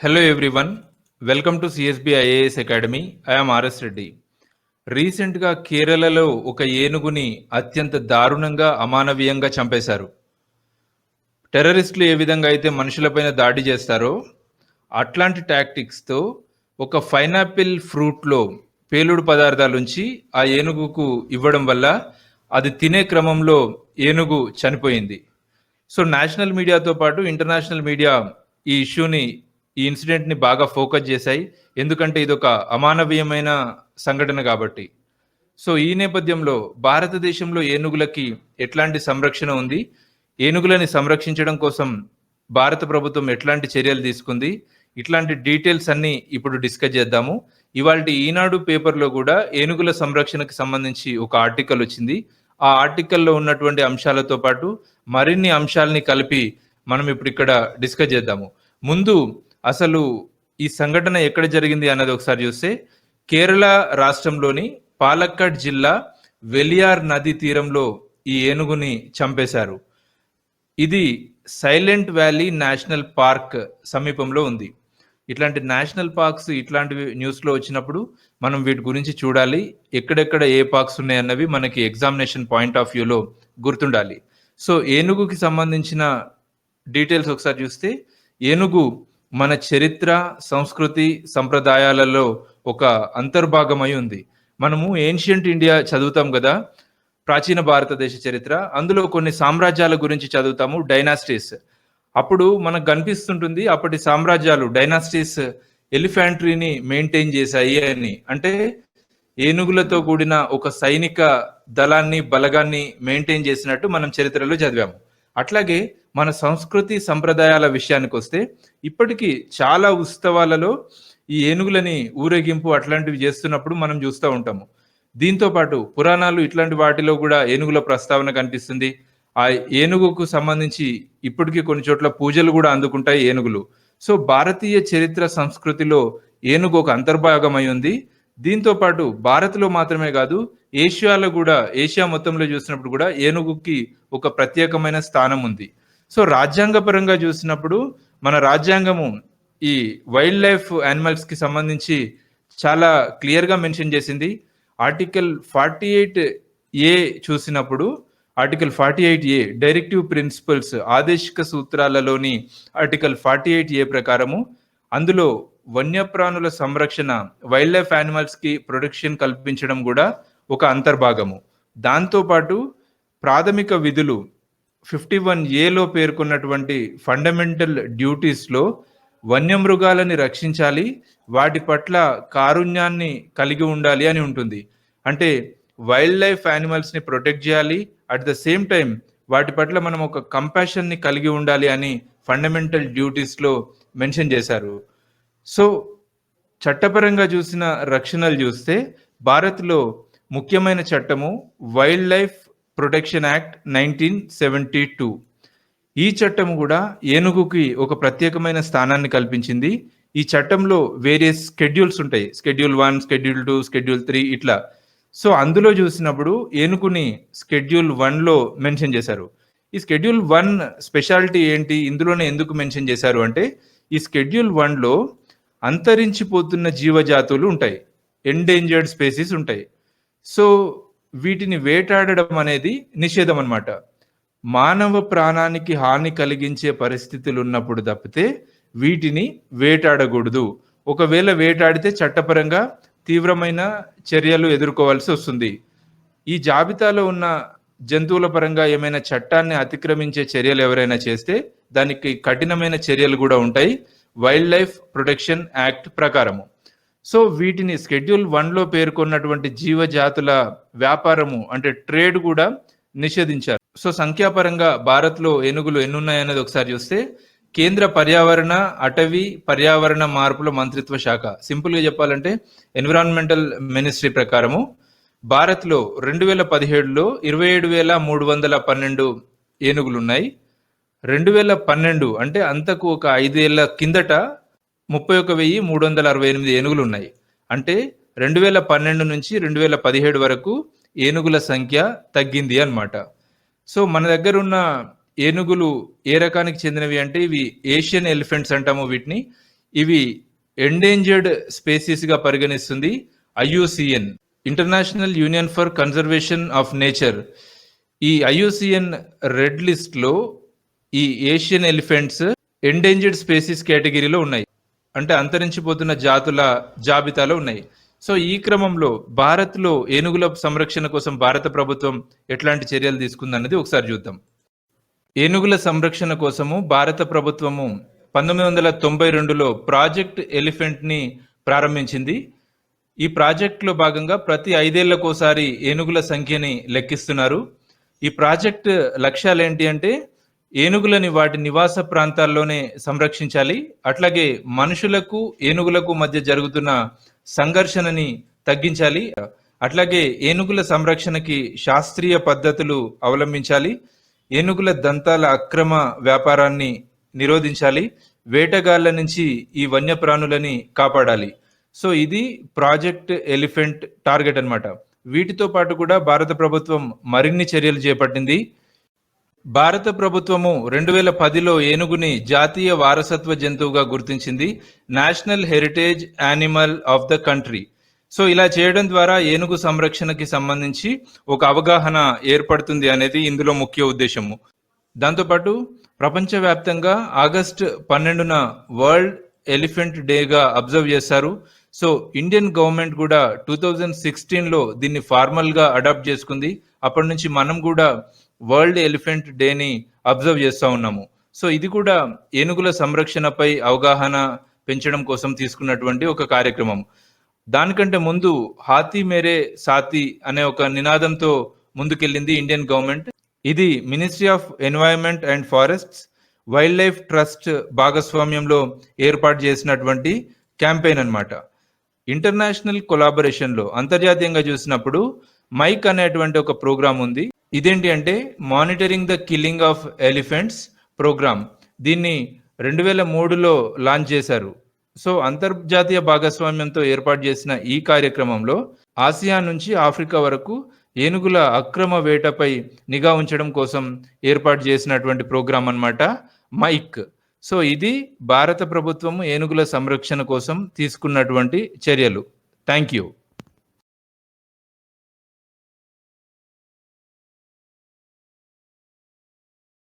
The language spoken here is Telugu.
Hello everyone, welcome to CSB IAS academy I'm RS Reddy రీసెంట్గా కేరళలో ఒక ఏనుగుని అత్యంత దారుణంగా అమానవీయంగా చంపేశారు. టెర్రరిస్టులు ఏ విధంగా అయితే మనుషులపైన దాడి చేస్తారో అట్లాంటి టాక్టిక్స్తో ఒక ఫైనాపిల్ ఫ్రూట్లో పేలుడు పదార్థాలుంచి ఆ ఏనుగుకు ఇవ్వడం వల్ల అది తినే క్రమంలో ఏనుగు చనిపోయింది. సో నేషనల్ మీడియాతో పాటు ఇంటర్నేషనల్ మీడియా ఈ ఇష్యూని ఈ ఇన్సిడెంట్ని బాగా ఫోకస్ చేశాయి. ఎందుకంటే ఇది ఒక అమానవీయమైన సంఘటన కాబట్టి. సో ఈ నేపథ్యంలో భారతదేశంలో ఏనుగులకి ఎట్లాంటి సంరక్షణ ఉంది? ఏనుగులని సంరక్షించడం కోసం భారత ప్రభుత్వం ఎట్లాంటి చర్యలు తీసుకుంది? ఇట్లాంటి డీటెయిల్స్ అన్ని ఇప్పుడు డిస్కస్ చేద్దాము. ఇవాళ ఈనాడు పేపర్లో కూడా ఏనుగుల సంరక్షణకు సంబంధించి ఒక ఆర్టికల్ వచ్చింది. ఆ ఆర్టికల్లో ఉన్నటువంటి అంశాలతో పాటు మరిన్ని అంశాలని కలిపి మనం ఇప్పుడు ఇక్కడ డిస్కస్ చేద్దాము. ముందు అసలు ఈ సంఘటన ఎక్కడ జరిగింది అన్నది ఒకసారి చూస్తే కేరళ రాష్ట్రంలోని పాలక్కడ్ జిల్లా వెలియార్ నది తీరంలో ఈ ఏనుగుని చంపేశారు. ఇది సైలెంట్ వ్యాలీ నేషనల్ పార్క్ సమీపంలో ఉంది. ఇట్లాంటి నేషనల్ పార్క్స్ ఇట్లాంటివి న్యూస్లో వచ్చినప్పుడు మనం వీటి గురించి చూడాలి ఎక్కడెక్కడ ఏ పార్క్స్ ఉన్నాయన్నవి మనకి ఎగ్జామినేషన్ పాయింట్ ఆఫ్ వ్యూలో గుర్తుండాలి. సో ఏనుగుకి సంబంధించిన డీటెయిల్స్ ఒకసారి చూస్తే ఏనుగు మన చరిత్ర సంస్కృతి సంప్రదాయాలలో ఒక అంతర్భాగమై ఉంది. మనము ఏన్షియంట్ ఇండియా చదువుతాం కదా ప్రాచీన భారతదేశ చరిత్ర అందులో కొన్ని సామ్రాజ్యాల గురించి చదువుతాము డైనాస్టీస్ అప్పుడు మనకు కనిపిస్తుంటుంది అప్పటి సామ్రాజ్యాలు డైనాస్టీస్ ఎలిఫాంట్రీని మెయింటైన్ చేశాయి అని. అంటే ఏనుగులతో కూడిన ఒక సైనిక దళాన్ని బలగాన్ని మెయింటైన్ చేసినట్టు మనం చరిత్రలో చదివాము. అట్లాగే మన సంస్కృతి సంప్రదాయాల విషయానికి వస్తే ఇప్పటికీ చాలా ఉత్సవాలలో ఈ ఏనుగులని ఊరేగింపు అట్లాంటివి చేస్తున్నప్పుడు మనం చూస్తూ ఉంటాము. దీంతో పాటు పురాణాలు ఇట్లాంటి వాటిలో కూడా ఏనుగుల ప్రస్తావన కనిపిస్తుంది. ఆ ఏనుగుకు సంబంధించి ఇప్పటికీ కొన్ని చోట్ల పూజలు కూడా అందుకుంటాయి ఏనుగులు. సో భారతీయ చరిత్ర సంస్కృతిలో ఏనుగు ఒక అంతర్భాగమై ఉంది. దీంతో పాటు భారత్లో మాత్రమే కాదు ఏషియాలో కూడా ఏషియా మొత్తంలో చూసినప్పుడు కూడా ఏనుగుకి ఒక ప్రత్యేకమైన స్థానం ఉంది. సో రాజ్యాంగపరంగా చూసినప్పుడు మన రాజ్యాంగము ఈ వైల్డ్ లైఫ్ యానిమల్స్కి సంబంధించి చాలా క్లియర్గా మెన్షన్ చేసింది. ఆర్టికల్ ఫార్టీ ఎయిట్ ఏ చూసినప్పుడు article forty eight A directive principles ఆదేశిక సూత్రాలలోని ఆర్టికల్ ఫార్టీ ఎయిట్ ఏ ప్రకారము అందులో వన్యప్రాణుల సంరక్షణ వైల్డ్ లైఫ్ యానిమల్స్కి ప్రొటెక్షన్ కల్పించడం కూడా ఒక అంతర్భాగము. దాంతోపాటు ప్రాథమిక విధులు ఫిఫ్టీ వన్ ఏలో పేర్కొన్నటువంటి ఫండమెంటల్ డ్యూటీస్లో వన్యమృగాలని రక్షించాలి వాటి పట్ల కారుణ్యాన్ని కలిగి ఉండాలి అని ఉంటుంది. అంటే వైల్డ్ లైఫ్ యానిమల్స్ని ప్రొటెక్ట్ చేయాలి అట్ ద సేమ్ టైం వాటి పట్ల మనం ఒక కంపాషన్ని కలిగి ఉండాలి అని ఫండమెంటల్ డ్యూటీస్లో మెన్షన్ చేశారు. సో చట్టపరంగా చూసిన రక్షణలు చూస్తే భారత్లో ముఖ్యమైన చట్టము wildlife protection act nineteen seventy two ఈ చట్టం కూడా ఏనుగుకి ఒక ప్రత్యేకమైన స్థానాన్ని కల్పించింది. ఈ చట్టంలో వేరియస్ స్కెడ్యూల్స్ ఉంటాయి. Schedule one schedule two schedule three ఇట్లా. సో అందులో చూసినప్పుడు ఏనుగుని స్కెడ్యూల్ వన్లో మెన్షన్ చేశారు. ఈ స్కెడ్యూల్ వన్ స్పెషాలిటీ ఏంటి? ఇందులోనే ఎందుకు మెన్షన్ చేశారు అంటే ఈ స్కెడ్యూల్ వన్లో అంతరించిపోతున్న జీవజాతులు ఉంటాయి. ఎండేంజర్డ్ స్పేసీస్ ఉంటాయి. సో వీటిని వేటాడడం అనేది నిషేధం అనమాట మానవ ప్రాణానికి హాని కలిగించే పరిస్థితులు ఉన్నప్పుడు తప్పితే వీటిని వేటాడకూడదు. ఒకవేళ వేటాడితే చట్టపరంగా తీవ్రమైన చర్యలు ఎదుర్కోవాల్సి వస్తుంది. ఈ జాబితాలో ఉన్న జంతువుల పరంగా ఏమైనా చట్టాన్ని అతిక్రమించే చర్యలు ఎవరైనా చేస్తే దానికి కఠినమైన చర్యలు కూడా ఉంటాయి. వైల్డ్ లైఫ్ ప్రొటెక్షన్ యాక్ట్ ప్రకారము. సో వీటిని స్కెడ్యూల్ వన్లో పేర్కొన్నటువంటి జీవజాతుల వ్యాపారము అంటే ట్రేడ్ కూడా నిషేధించారు. సో సంఖ్యాపరంగా భారత్లో ఏనుగులు ఎన్నున్నాయనేది ఒకసారి చూస్తే కేంద్ర పర్యావరణ అటవీ పర్యావరణ మార్పుల మంత్రిత్వ శాఖ. సింపుల్గా చెప్పాలంటే ఎన్విరాన్మెంటల్ మినిస్ట్రీ ప్రకారము భారత్లో రెండు వేల పదిహేడులో ఇరవై ఏడు వేల మూడు వందల పన్నెండు ఏనుగులు ఉన్నాయి రెండు వేల పన్నెండు అంటే అంతకు ఒక ఐదేళ్ళ కిందట ముప్పై ఒక వెయ్యి మూడు వందల అరవై ఎనిమిది ఏనుగులు ఉన్నాయి అంటే రెండు వేల పన్నెండు నుంచి రెండు వేల పదిహేడు వరకు ఏనుగుల సంఖ్య తగ్గింది అనమాట సో మన దగ్గర ఉన్న ఏనుగులు ఏ రకానికి చెందినవి అంటే ఇవి ఏషియన్ ఎలిఫెంట్స్ అంటాము వీటిని. ఇవి ఎండేంజర్డ్ స్పేసీస్గా పరిగణిస్తుంది IUCN international union for conservation of nature. ఈ ఐయుసిఎన్ రెడ్ లిస్ట్లో ఈ ఏషియన్ ఎలిఫెంట్స్ ఎండేంజర్డ్ స్పేసీస్ కేటగిరీలో ఉన్నాయి. అంటే అంతరించిపోతున్న జాతుల జాబితాలో ఉన్నాయి. సో ఈ క్రమంలో భారత్లో ఏనుగుల సంరక్షణ కోసం భారత ప్రభుత్వం ఎట్లాంటి చర్యలు తీసుకుందన్నది ఒకసారి చూద్దాం. ఏనుగుల సంరక్షణ కోసము భారత ప్రభుత్వము పంతొమ్మిది వందల తొంభై రెండులో ప్రాజెక్ట్ ఎలిఫెంట్ని ప్రారంభించింది. ఈ ప్రాజెక్టులో భాగంగా ప్రతి ఐదేళ్ళకోసారి ఏనుగుల సంఖ్యని లెక్కిస్తున్నారు. ఈ ప్రాజెక్ట్ లక్ష్యాలు ఏంటి అంటే ఏనుగులని వాటి నివాస ప్రాంతాల్లోనే సంరక్షించాలి. అట్లాగే మనుషులకు ఏనుగులకు మధ్య జరుగుతున్న సంఘర్షణని తగ్గించాలి. అట్లాగే ఏనుగుల సంరక్షణకి శాస్త్రీయ పద్ధతులు అవలంబించాలి. ఏనుగుల దంతాల అక్రమ వ్యాపారాన్ని నిరోధించాలి. వేటగాళ్ళ నుంచి ఈ వన్యప్రాణులని కాపాడాలి. సో ఇది ప్రాజెక్ట్ ఎలిఫెంట్ టార్గెట్ అనమాట వీటితో పాటు కూడా భారత ప్రభుత్వం మరిన్ని చర్యలు చేపట్టింది. భారత ప్రభుత్వము రెండు వేల పదిలో ఏనుగుని జాతీయ వారసత్వ జంతువుగా గుర్తించింది. National heritage animal of the country. So ఇలా చేయడం ద్వారా ఏనుగు సంరక్షణకి సంబంధించి ఒక అవగాహన ఏర్పడుతుంది అనేది ఇందులో ముఖ్య ఉద్దేశము. దాంతోపాటు ప్రపంచవ్యాప్తంగా ఆగస్ట్ పన్నెండున వరల్డ్ ఎలిఫెంట్ డేగా అబ్జర్వ్ చేస్తారు సో ఇండియన్ గవర్నమెంట్ కూడా టూ థౌజండ్ సిక్స్టీన్లో దీన్ని ఫార్మల్గా అడాప్ట్ చేసుకుంది. అప్పటి నుంచి మనం కూడా వరల్డ్ ఎలిఫెంట్ డేని అబ్జర్వ్ చేస్తూ ఉన్నాము. సో ఇది కూడా ఏనుగుల సంరక్షణపై అవగాహన పెంచడం కోసం తీసుకున్నటువంటి ఒక కార్యక్రమం. దానికంటే ముందు హాతీ మేరే సాతి అనే ఒక నినాదంతో ముందుకెళ్ళింది ఇండియన్ గవర్నమెంట్. ఇది ministry of environment and forests wildlife trust భాగస్వామ్యంలో ఏర్పాటు చేసినటువంటి క్యాంపెయిన్ అన్నమాట. ఇంటర్నేషనల్ కొలాబరేషన్లో అంతర్జాతీయంగా చూసినప్పుడు మైక్ అనేటువంటి ఒక ప్రోగ్రామ్ ఉంది. ఇదేంటి అంటే monitoring the killing of elephants programme దీన్ని రెండు వేల మూడులో లాంచ్ చేశారు. సో అంతర్జాతీయ భాగస్వామ్యంతో ఏర్పాటు చేసిన ఈ కార్యక్రమంలో ఆసియా నుంచి ఆఫ్రికా వరకు ఏనుగుల అక్రమ వేటపై నిఘా ఉంచడం కోసం ఏర్పాటు చేసినటువంటి ప్రోగ్రాం అన్నమాట మైక్. సో ఇది భారత ప్రభుత్వం ఏనుగుల సంరక్షణ కోసం తీసుకున్నటువంటి చర్యలు. Thank you.